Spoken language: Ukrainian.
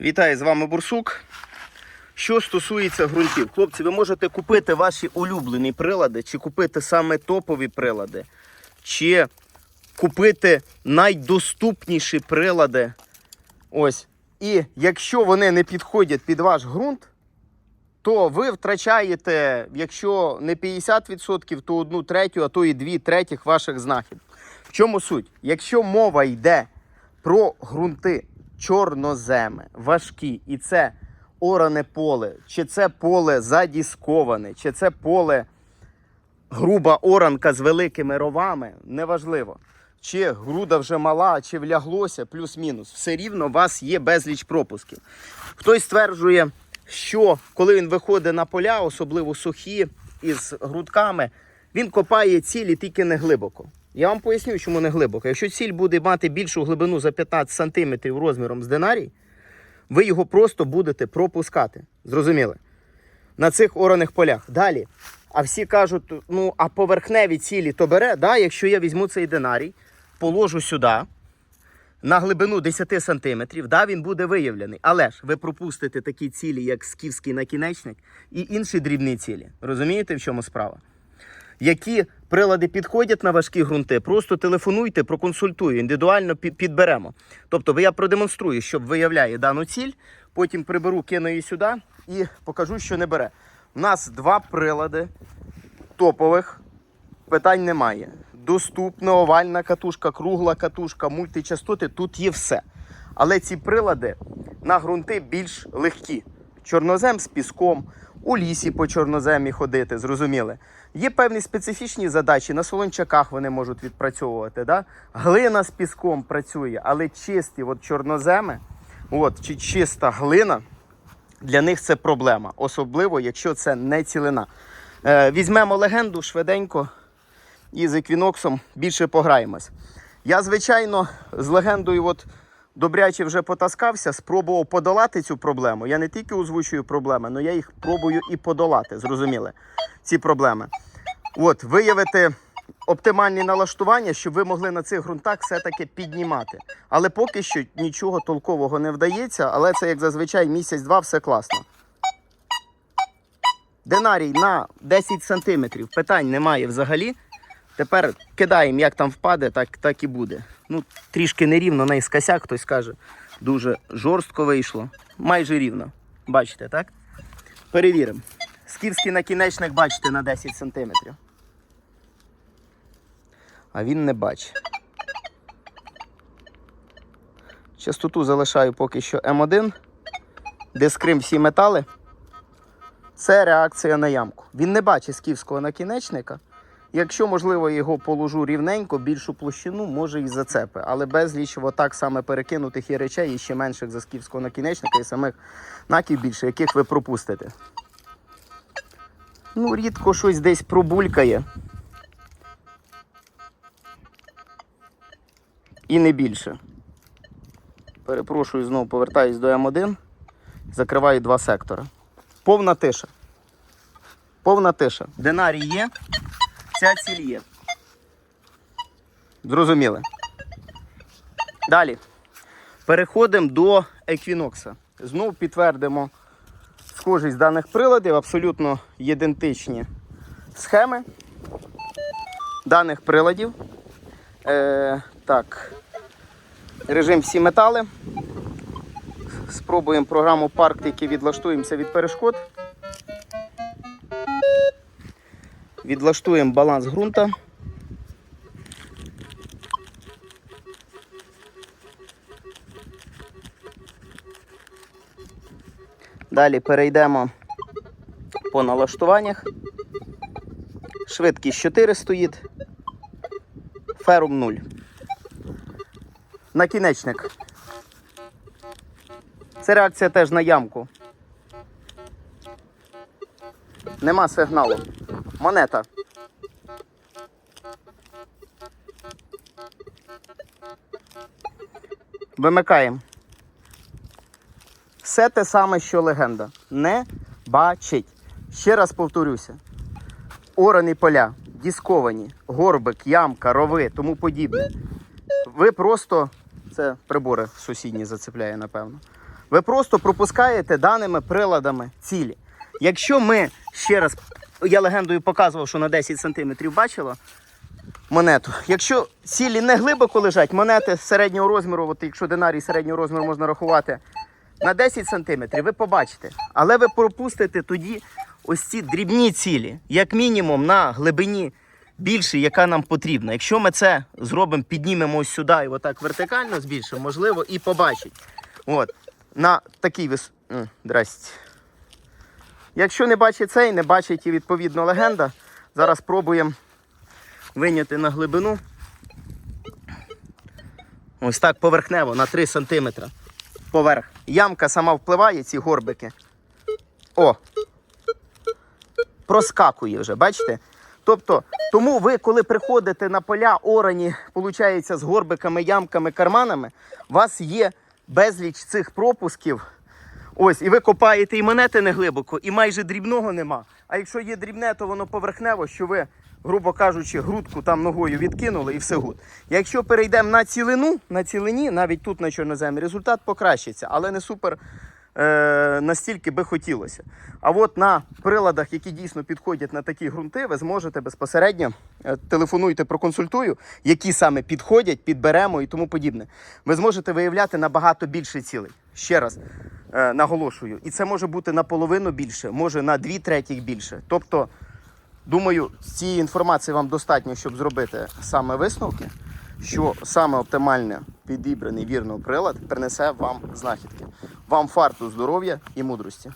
Вітаю з вами Бурсук. Що стосується ґрунтів, хлопці, ви можете купити ваші улюблені прилади, чи купити саме топові прилади, чи купити найдоступніші прилади. Ось. І якщо вони не підходять під ваш ґрунт, то ви втрачаєте, якщо не 50%, то одну третю, а то і дві третіх ваших знахід. В чому суть? Якщо мова йде про ґрунти чорноземи, важкі, і це оране поле, чи це поле задісковане, чи це поле груба оранка з великими ровами, неважливо. Чи груда вже мала, чи вляглося, плюс-мінус. Все рівно у вас є безліч пропусків. Хтось стверджує, що коли він виходить на поля, особливо сухі із грудками, він копає цілі тільки не глибоко. Я вам поясню, чому не глибоко. Якщо ціль буде мати більшу глибину за 15 см розміром з динарій, ви його просто будете пропускати. Зрозуміли? На цих ораних полях. Далі. А всі кажуть, ну а поверхневі цілі то бере, да, якщо я візьму цей динарій, положу сюди на глибину 10 сантиметрів, да, він буде виявлений. Але ж ви пропустите такі цілі, як скіфський накінечник і інші дрібні цілі. Розумієте, в чому справа? Які прилади підходять на важкі ґрунти, просто телефонуйте, проконсультую, індивідуально підберемо. Тобто я продемонструю, що виявляє дану ціль, потім приберу, кину її сюди і покажу, що не бере. У нас два прилади топових, питань немає. Доступна овальна катушка, кругла катушка, мультичастоти, тут є все. Але ці прилади на ґрунти більш легкі. Чорнозем з піском, у лісі по чорноземі ходити, зрозуміли. Є певні специфічні задачі, на солончаках вони можуть відпрацьовувати. Да? Глина з піском працює, але чисті от чорноземи, от, чи чиста глина, для них це проблема, особливо, якщо це не цілина. Е, візьмемо легенду швиденько і з еквіноксом більше пограємось. Я, звичайно, з легендою от добряче вже потаскався, спробував подолати цю проблему. Я не тільки озвучую проблеми, але я їх пробую і подолати. Зрозуміли ці проблеми. От, виявити оптимальні налаштування, щоб ви могли на цих ґрунтах все-таки піднімати. Але поки що нічого толкового не вдається, але це як зазвичай місяць-два все класно. Динарій на 10 сантиметрів. Питань немає взагалі. Тепер кидаємо, як там впаде, так, так і буде. Ну, трішки нерівно, наїскосяк, хтось каже. Дуже жорстко вийшло. Майже рівно. Бачите, так? Перевіримо. Скіфський накінечник, бачите, на 10 сантиметрів. А він не бачить. Частоту залишаю поки що М1. Дискрим всі метали. Це реакція на ямку. Він не бачить скіфського накінечника. Якщо, можливо, його положу рівненько, більшу площину, може і зацепи. Але безліч отак саме перекинутих є речей і ще менших за скіфського накінечника і самих наків більше, яких ви пропустите. Ну, рідко щось десь пробулькає. І не більше. Перепрошую, знову повертаюсь до М1. Закриваю два сектори. Повна тиша. Повна тиша. Динарій є, ця ціль є. Зрозуміли. Далі. Переходимо до еквінокса. Знову підтвердимо схожість даних приладів, абсолютно ідентичні схеми даних приладів. Е, так. Режим всі метали. Спробуємо програму Парктики, відлаштуємося від перешкод. Відлаштуємо баланс ґрунта. Далі перейдемо по налаштуваннях. Швидкість 4 стоїть. Ферум 0. Накінечник. Це реакція теж на ямку. Нема сигналу. Монета. Вимикаємо. Все те саме, що легенда. Не бачить. Ще раз повторюся. Орані поля, дісковані, горбик, ямка, рови, тому подібне. Ви просто, це прибори сусідні зацепляє, напевно. Ви просто пропускаєте даними приладами цілі. Якщо ми ще раз, я легендою показував, що на 10 см бачило монету. Якщо цілі не глибоко лежать, монети середнього розміру, от якщо динарій середнього розміру можна рахувати на 10 см, ви побачите. Але ви пропустите тоді ось ці дрібні цілі, як мінімум на глибині більше, яка нам потрібна. Якщо ми це зробимо, піднімемо ось сюди і отак вертикально збільшимо, можливо, і побачить. От, на такий вис... Здрасте. Якщо не бачить цей, не бачить і відповідно легенда. Зараз пробуємо виняти на глибину. Ось так поверхнево на 3 см. Поверх. Ямка сама впливає, ці горбики. О! Проскакує вже, бачите? Тобто, тому ви, коли приходите на поляорані, виходить, з горбиками, ямками, карманами, у вас є безліч цих пропусків. Ось, і ви копаєте і монети не глибоко, і майже дрібного нема. А якщо є дрібне, то воно поверхнево, що ви, грубо кажучи, грудку там ногою відкинули і все гуд. Якщо перейдемо на цілину, на цілині, навіть тут на чорноземі, результат покращиться, але не супер е, настільки би хотілося. А от на приладах, які дійсно підходять на такі ґрунти, ви зможете безпосередньо е, телефонуйте, проконсультую, які саме підходять, підберемо і тому подібне. Ви зможете виявляти набагато більше цілей. Ще раз наголошую, і це може бути наполовину більше, може на дві третіх більше. Тобто, думаю, цієї інформації вам достатньо, щоб зробити саме висновки, що саме оптимальне підібраний вірно прилад принесе вам знахідки. Вам фарту, здоров'я і мудрості.